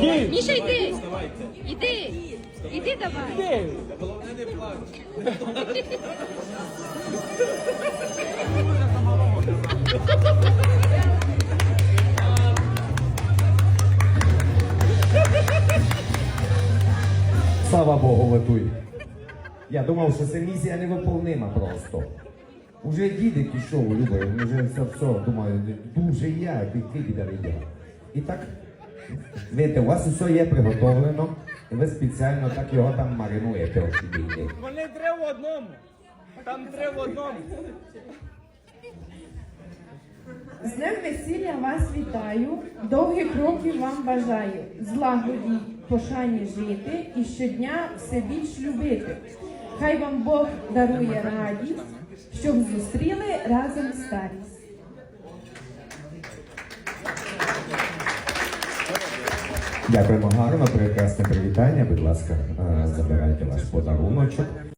Ні. Міша, йди. Іди. Іди давай. Ти. Слава Богу, летуй. Я думав, що це місія невиповнима просто. Уже діди пішов, Люба, вже все, все, думаю, дуже я, ти ти я. І так, видите, у вас все є приготовлено, і ви спеціально так його там маринуєте очевидно. Вони три в одному. Там три в одному. З днем весілля вас вітаю, довгих років вам бажаю, злагоді, пошані жити і щодня все більш любити. Хай вам Бог дарує радість, щоб зустріли разом старість. Дякуємо гарно, прекрасне привітання. Будь ласка, е, забирайте ваш подаруночок.